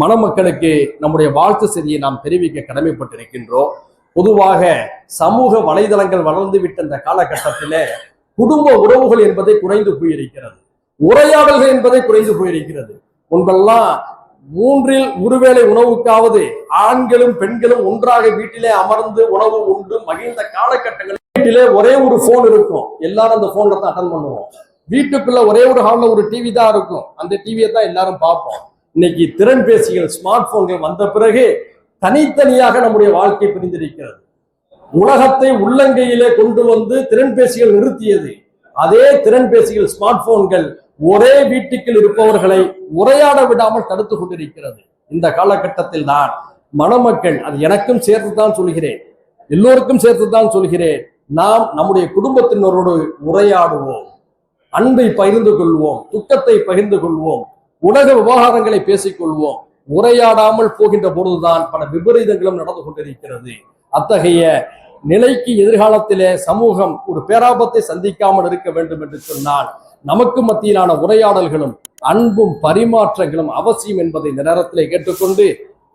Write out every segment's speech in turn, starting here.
மணமக்களுக்கு நம்முடைய வாழ்த்து செய்தியை நாம் தெரிவிக்க கடமைப்பட்டிருக்கின்றோம். பொதுவாக சமூக வலைதளங்கள் வளர்ந்து விட்ட இந்த காலகட்டத்திலே குடும்ப உறவுகள் என்பதை குறைந்து போயிருக்கிறது. உரையாடல்கள் என்பதை குறைந்து போயிருக்கிறது. முன்பெல்லாம் மூன்றில் ஒருவேளை உணவுக்காவது ஆண்களும் பெண்களும் ஒன்றாக வீட்டிலே அமர்ந்து உணவு உண்டு மகிழ்ந்த காலகட்டங்கள். வீட்டிலே ஒரே ஒரு போன் இருக்கும். எல்லாரும் அந்த போன்ல தான் அட்டன் பண்ணுவோம். வீட்டுக்குள்ள ஒரே ஒரு ஹால்ல ஒரு டிவி தான் இருக்கும். அந்த டிவியை தான் எல்லாரும் பார்ப்போம். இன்னைக்கு திறன்பேசிகள் ஸ்மார்ட் போன்கள் வந்த பிறகு தனித்தனியாக நம்முடைய வாழ்க்கை பிரிந்திருக்கிறது. உலகத்தை உள்ளங்கையிலே கொண்டு வந்து திறன்பேசிகள் நிறுத்தியது. அதே திறன்பேசிகள் ஸ்மார்ட் போன்கள் ஒரே வீட்டுக்குள் இருப்பவர்களை உரையாட விடாமல் தடுத்து கொண்டிருக்கிறது. இந்த காலகட்டத்தில் தான் மணமக்கள் அது எனக்கும் சேர்த்து தான் சொல்கிறேன் எல்லோருக்கும் சேர்த்து தான் சொல்கிறேன் நாம் நம்முடைய குடும்பத்தினரோடு உரையாடுவோம் அன்பை பகிர்ந்து கொள்வோம் துக்கத்தை பகிர்ந்து கொள்வோம் உலக விவகாரங்களை பேசிக்கொள்வோம். உரையாடாமல் போகின்ற பொழுதுதான் பல விபரீதங்களும் நடந்து கொண்டிருக்கிறது. அத்தகைய நிலைக்கு எதிர்காலத்திலே சமூகம் ஒரு பேராபத்தை சந்திக்காமல் இருக்க வேண்டும் என்று சொன்னால் நமக்கு மத்தியிலான உரையாடல்களும் அன்பும் பரிமாற்றங்களும் அவசியம் என்பதை இந்த நேரத்திலே கேட்டுக்கொண்டு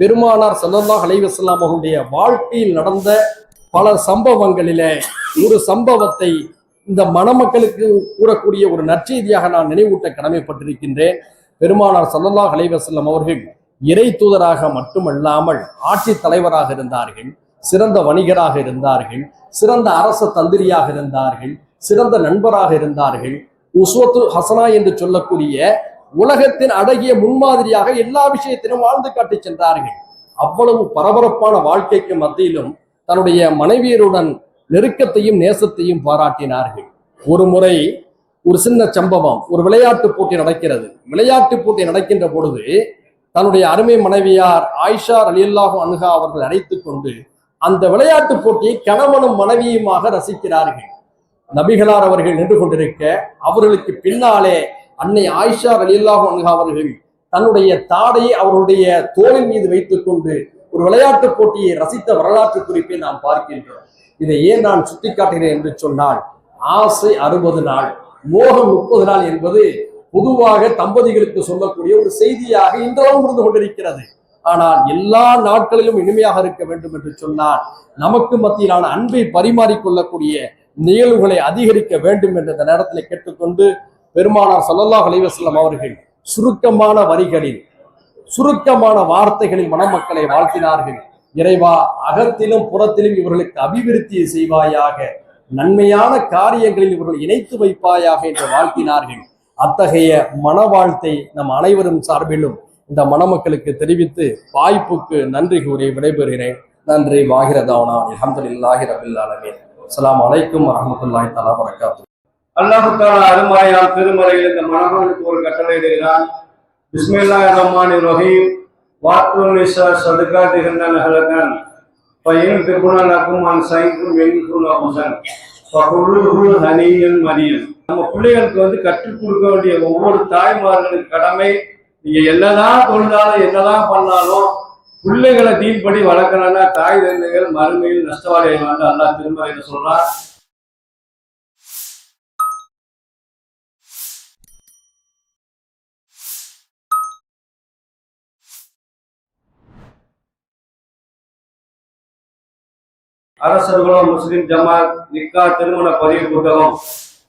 பெருமானார் சல்லல்லா அலைவசல்லாம் அவருடைய வாழ்க்கையில் நடந்த பல சம்பவங்களிலே ஒரு சம்பவத்தை இந்த மணமக்களுக்கு கூறக்கூடிய ஒரு நற்செய்தியாக நான் நினைவூட்ட கடமைப்பட்டிருக்கின்றேன். பெருமானார் சல்லல்லா அலைஹி அவர்கள் இறை தூதராக மட்டுமல்லாமல் ஆட்சி தலைவராக இருந்தார்கள் சிறந்த வணிகராக இருந்தார்கள் சிறந்த அரச தந்திரியாக இருந்தார்கள் சிறந்த நண்பராக இருந்தார்கள். உஸ்வத்து ஹசனா என்று சொல்லக்கூடிய உலகத்தின் அழகிய முன்மாதிரியாக எல்லா விஷயத்திலும் வாழ்ந்து காட்டி சென்றார்கள். அவ்வளவு பரபரப்பான வாழ்க்கைக்கு மத்தியிலும் தன்னுடைய மனைவியருடன் நெருக்கத்தையும் நேசத்தையும் பாராட்டினார்கள். ஒரு முறை ஒரு சின்ன சம்பவம் ஒரு விளையாட்டு போட்டி நடக்கிறது. விளையாட்டு போட்டி நடக்கின்ற பொழுது தன்னுடைய அருமை மனைவியார் ஆயிஷா அலியல்லாஹு அனுகா அவர்கள் அழைத்து கொண்டு அந்த விளையாட்டு போட்டியை கணவனும் மனைவியுமாக ரசிக்கிறார்கள். நபிகளார் அவர்கள் நின்று கொண்டிருக்க அவர்களுக்கு பின்னாலே அன்னை ஆயிஷா அலியல்லாஹு அனுகா அவர்கள் தன்னுடைய தாடையை அவருடைய தோளின் மீது வைத்துக் கொண்டு ஒரு விளையாட்டு போட்டியை ரசித்த வரலாற்று குறிப்பை நாம் பார்க்கின்றோம். இதை ஏன் நான் சுட்டிக்காட்டுகிறேன் என்று சொன்னால் ஆசை அறுபது நாள். மோகம் முப்பது நாள் என்பது பொதுவாக தம்பதிகளுக்கு சொல்லக்கூடிய ஒரு செய்தியாக இன்றளவும் இருந்து கொண்டிருக்கிறது. ஆனால் எல்லா நாட்களிலும் இனிமையாக இருக்க வேண்டும் என்று சொன்னால் நமக்கு மத்தியிலான அன்பை பரிமாறிக்கொள்ளக்கூடிய நிகழ்வுகளை அதிகரிக்க வேண்டும் என்ற இந்த நேரத்தில் கேட்டுக்கொண்டு பெருமானார் சல்லல்லா அலைவசல்லம் அவர்கள் சுருக்கமான வரிகளில் சுருக்கமான வார்த்தைகளில் மணமக்களை வாழ்த்தினார்கள். இறைவா அகத்திலும் புறத்திலும் இவர்களுக்கு அபிவிருத்தியை செய்வாயாக. நன்மையான காரியங்களில் இவர்கள் இணைத்து வைப்பாயாக என்று வாழ்த்தினார்கள். அத்தகைய மனவாழ்த்தை நம் அனைவரும் சார்பிலும் இந்த மணமக்களுக்கு தெரிவித்து வாய்ப்புக்கு நன்றி கூறி விடைபெறுகிறேன். நன்றி வாகிரதாவனா அல்ஹம்துலில்லாஹி ரபில் ஆலமீன். அஸ்ஸலாமு அலைக்கும் வரஹ்மத்துல்லாஹி தஆலா வரகாத்து அல்லாஹு அருமாயால் திருமறையில் இந்த மனவனுக்கு ஒரு கட்டளை இடுகிறான். பிஸ்மில்லா ரஹ்மான் ரஹீம். வாத்து நிசா பையன் திருகுணலக்கும் அந்த சைக்கும் எங்கும் சார். பகுழுகு ஹனியன் மரியன் நம்ம பிள்ளைகளுக்கு வந்து கற்றுக் கொடுக்க வேண்டிய ஒவ்வொரு தாய்மார்களுக்கு கடமை. நீங்க என்னதான் தொழுதாலும் என்னதான் பண்ணாலும் பிள்ளைகளை தீன்படி வளர்க்கணும்னா தாய் தந்தைகள் மறுமையில் நஷ்டவாளியை வந்து அல்லா திருமறையில சொல்றான். அரசர்களும் முஸ்லிம் ஜமாத் நிக்கா திருமண பதிவு புத்தகம்.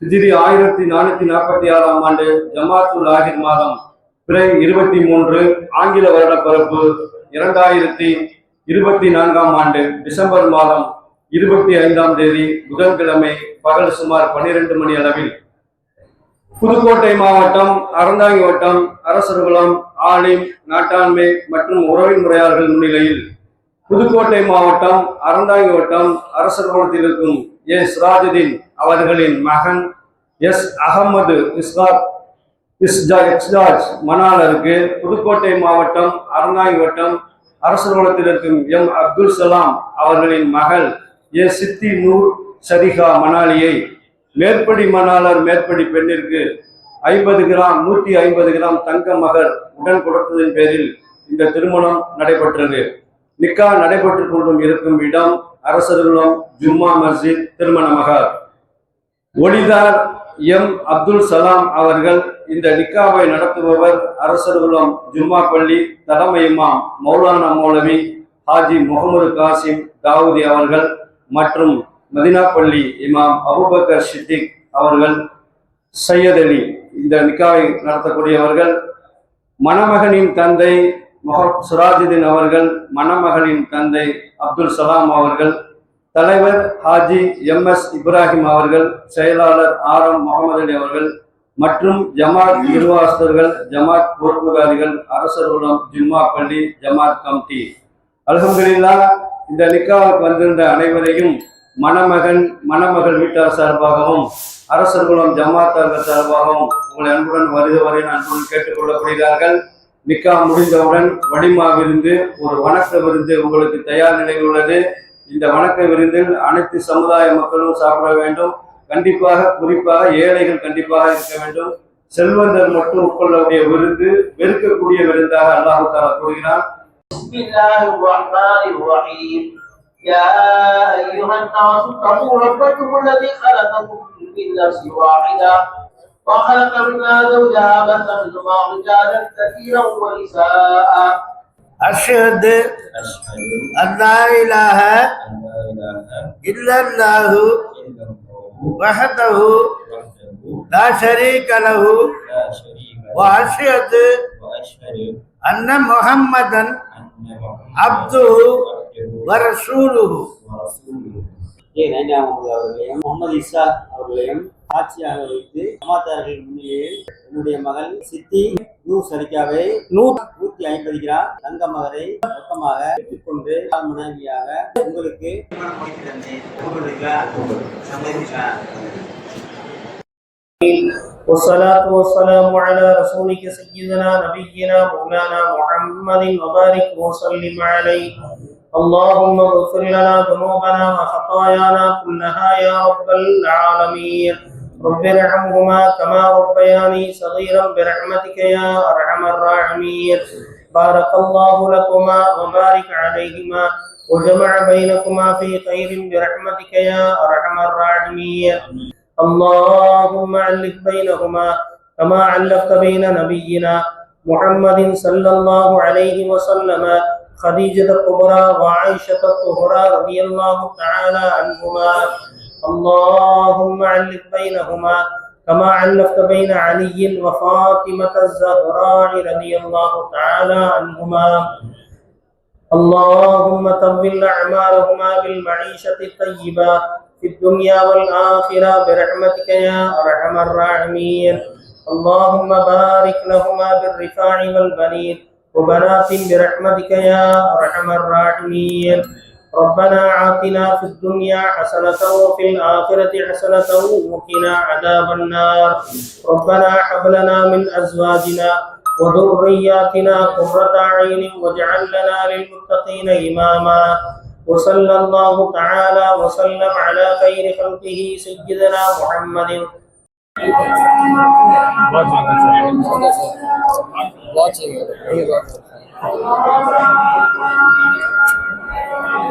ஹிஜிரி ஆயிரத்தி நானூத்தி நாற்பத்தி ஆறாம் ஆண்டு ஜமாத்துல் ஆஹிர் மாதம் பிறை இருபத்தி மூன்று ஆங்கில வருட பிறப்பு இரண்டாயிரத்தி இருபத்தி நான்காம் ஆண்டு டிசம்பர் மாதம் இருபத்தி ஐந்தாம் தேதி புதன்கிழமை பகல் சுமார் பன்னிரண்டு மணி அளவில். புதுக்கோட்டை மாவட்டம் அறந்தாங்கி வட்டம் அரசர்குளம் ஆலிம் நாட்டாண்மை மற்றும் உறவின் முறையாளர்கள் முன்னிலையில் புதுக்கோட்டை மாவட்டம் அறந்தாங்கி வட்டம் அரசர் குளத்தில் இருக்கும் எஸ் சிராஜுதீன் அவர்களின் மகன் எஸ். அகமது இஸ்லாத் இஸ்ஜா மணாலருக்கு புதுக்கோட்டை மாவட்டம் அறந்தாங்கி வட்டம் அரசர் குளத்தில் இருக்கும் எம். அப்துல் சலாம் அவர்களின் மகள் ஏ. சித்தி நூர் சரிகா மணாலியை மேற்படி மணாளர் மேற்படி பெண்ணிற்கு ஐம்பது கிராம் நூற்றி ஐம்பது கிராம் தங்க மகர் உடன் கொடுத்ததன் பேரில் இந்த திருமணம் நடைபெற்றது. நிக்கா நடைபெற்றுக் கொண்டும் இருக்கும் இடம் அரசர்களும் ஜும்மா மஸ்ஜித் திருமண மகார் ஒளிதார் எம் அப்துல் சலாம் அவர்கள் இந்த நிக்காவை நடத்துபவர் அரசர்களும் ஜும்மா பள்ளி தலைமை இமாம் மௌலானா மௌலவி ஹாஜி முகமது காசிம் தாவூதி அவர்கள் மற்றும் மதினா பள்ளி இமாம் அபுபக்கர் சித்திக் அவர்கள் சையத் அலி இந்த நிக்காவை நடத்தக்கூடியவர்கள் மணமகனின் தந்தை முகப் சுராஜுதீன் அவர்கள் மணமகளின் தந்தை அப்துல் சலாம் அவர்கள் தலைவர் ஹாஜி எம் எஸ் இப்ராஹிம் அவர்கள் செயலாளர் ஆர் எம் முகமது அலி அவர்கள் மற்றும் ஜமாத் நிர்வாகஸ்தர்கள் ஜமாத் பொறுப்புதாரிகள் அரசர்களும் ஜிம்மா பள்ளி ஜமாத் கமிட்டி. அல்ஹம்துலில்லாஹ் இந்த நிக்காவுக்கு வந்திருந்த அனைவரையும் மணமகன் மணமகள் வீட்டார் சார்பாகவும் அரசர்களும் ஜமாத்தார்கள் சார்பாகவும் உங்களை அன்புடன் வருக வரை அன்புடன் கேட்டுக்கொள்ளப்படுகிறார்கள். நிக்கா முடிந்தவுடன் வடிமா விருந்து ஒரு வணக்க விருந்து உங்களுக்கு தயார் நிலையில் உள்ளது இந்த வணக்க விருந்தில் அனைத்து சமுதாய மக்களும் சாப்பிட வேண்டும் கண்டிப்பாக குறிப்பாக ஏழைகள் கண்டிப்பாக இருக்க வேண்டும் செல்வந்தர் மட்டும் உட்கொள்ளக்கூடிய விருந்து வெறுக்கக்கூடிய விருந்தாக அல்லாஹு தாலா கூறுகிறான் بسم الله الرحمن الرحيم يا أيها الناس اتقوا ربكم الذي خلقكم من نفس واحدة وخلق منها زوجها بث منهما رجالا كثيرا ونساء أشهد أن لا إله إلا الله وحده لا شريك له وأشهد أن محمدا عبده ورسوله முகமது இசா அவர்களையும் ஆட்சியாக வைத்து சமாத்தார்கள் முன்னிலையில் என்னுடைய மகள் சித்தி நூ சரிக்காவை நூ நூத்தி ஐம்பது கிராம் தங்க மகரை மொத்தமாக பெற்றுக்கொண்டு மனைவியாக உங்களுக்கு والصلاة والسلام على رسولك سيدنا نبينا مولانا محمد وبارك وسلم عليه اللهم اغفر لنا ذنوبنا وخطايانا كلها يا رب العالمين رب ارحمهما كما ربياني صغيرا برحمتك يا أرحم الراحمين. بارك الله لكما وبارك عليهما وجمع بينكما في خير برحمتك يا أرحم الراحمين. اللهم ألف بينهما كما علقت بين نبينا محمد صلى الله عليه وسلم خديجة الكبرى وعائشة الطهرى رضي الله تعالى عنهما. اللهم علق بينهما كما علقت بين علي وفاطمة الزهراء رضي الله تعالى عنهما. اللهم طول أعمارهما بالمعيشة الطيبة في الدنيا والآخرة برحمتك يا أرحم الراحمين. اللهم بارك لهما بالرفاع والبنين وبنات برحمتك يا أرحم الراحمين. ربنا آتنا في الدنيا حسنة وفي الآخرة حسنة وقنا عذاب النار. ربنا هب لنا من أزواجنا وذرياتنا قرة عين واجعل لنا للمتقين إماما. وصلى الله تعالى وسلم على خير خلقه سيدنا محمد. Watching.